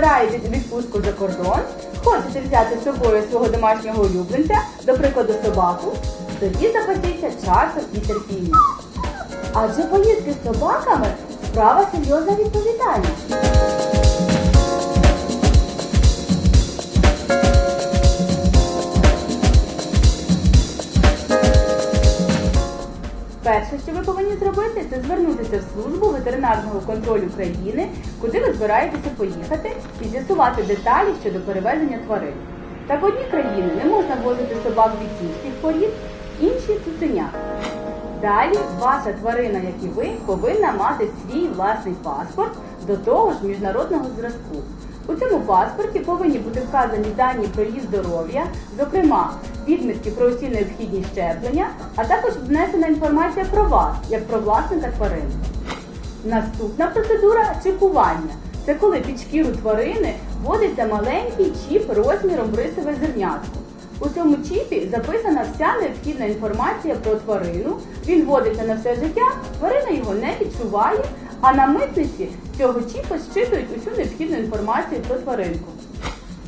збираєтесь у відпустку за кордон, хочете взяти з собою свого домашнього улюбленця, до прикладу собаку, тоді запасіться часом і терпінням. Адже поїздки з собаками справа серйозна відповідальність. Перше, що ви повинні зробити, це звернутися в службу ветеринарного контролю країни, куди ви збираєтеся поїхати, і з'ясувати деталі щодо перевезення тварин. Так в одні країни не можна возити собак від сільських порід, інші цуценят. Далі ваша тварина, як і ви, повинна мати свій власний паспорт до того ж міжнародного зразку. У цьому паспорті повинні бути вказані дані про її здоров'я, зокрема відмітки про усі необхідні щеплення, а також внесена інформація про вас, як про власника тварини. Наступна процедура чіпування. Це коли під шкіру тварини вводиться маленький чіп розміром рисове зернятко. У цьому чіпі записана вся необхідна інформація про тварину. Він вводиться на все життя, тварина його не відчуває, а на митниці цього чіпу щитують усю необхідну інформацію про тваринку.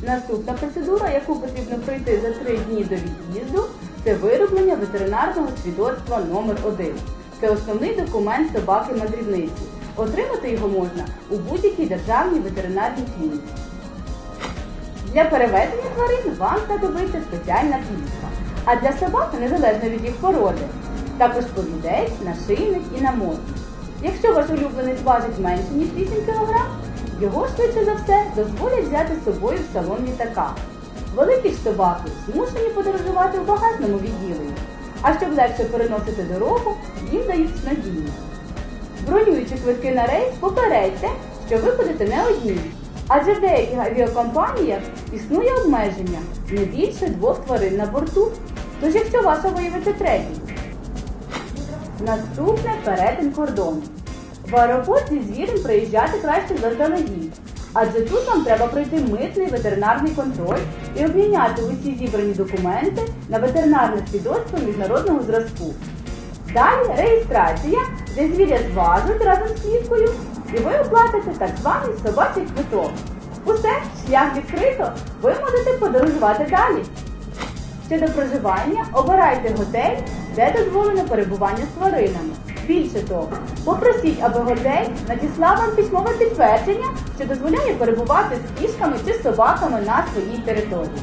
Наступна процедура, яку потрібно пройти за три дні до від'їзду, це вироблення ветеринарного свідоцтва номер 1 Це основний документ собаки-мандрівниці. Отримати його можна у будь-якій державній ветеринарній клініці. Для перевезення тварин вам знадобиться спеціальна клітка, а для собак, незалежно від їх породи, також повідець, нашийник і намотник. Якщо ваш улюбленець важить менше, ніж 8 кг, його швидше за все дозволять взяти з собою в салон літака. Великі ж собаки змушені подорожувати в багатному відділенні, а щоб легше переносити дорогу, їм дають снодійні. Бронюючи квитки на рейс, попередьте, що ви будете не одні. Адже в деяких авіакомпаніях існує обмеження не більше двох тварин на борту. Тож якщо ваша виявиться третій. Наступне перетин кордону. В аеропорт зі звірем приїжджати краще заздалегідь. Адже тут вам треба пройти митний ветеринарний контроль і обміняти усі зібрані документи на ветеринарне свідоцтво міжнародного зразку. Далі реєстрація, де звіря зважуть разом з кліткою, і ви оплатите так званий собачий квиток. Усе, шлях відкрито, ви можете подорожувати далі. Щодо проживання, обирайте готель, де дозволено перебування з тваринами. Більше того, попросіть, аби готель надіслав вам письмове підтвердження, що дозволяє перебувати з кішками чи собаками на своїй території.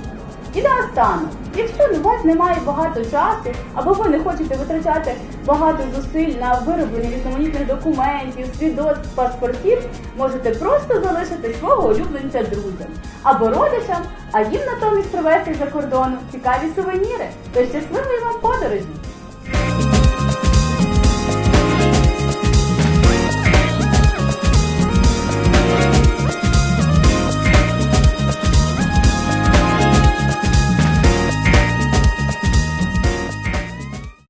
І наостанок, якщо у вас немає багато часу, або ви не хочете витрачати багато зусиль на вироблення різноманітних документів, свідоцтв, паспортів, можете просто залишити свого улюбленця друзям або родичам, а їм натомість привезти за кордону цікаві сувеніри. То щасливої вам подорожі!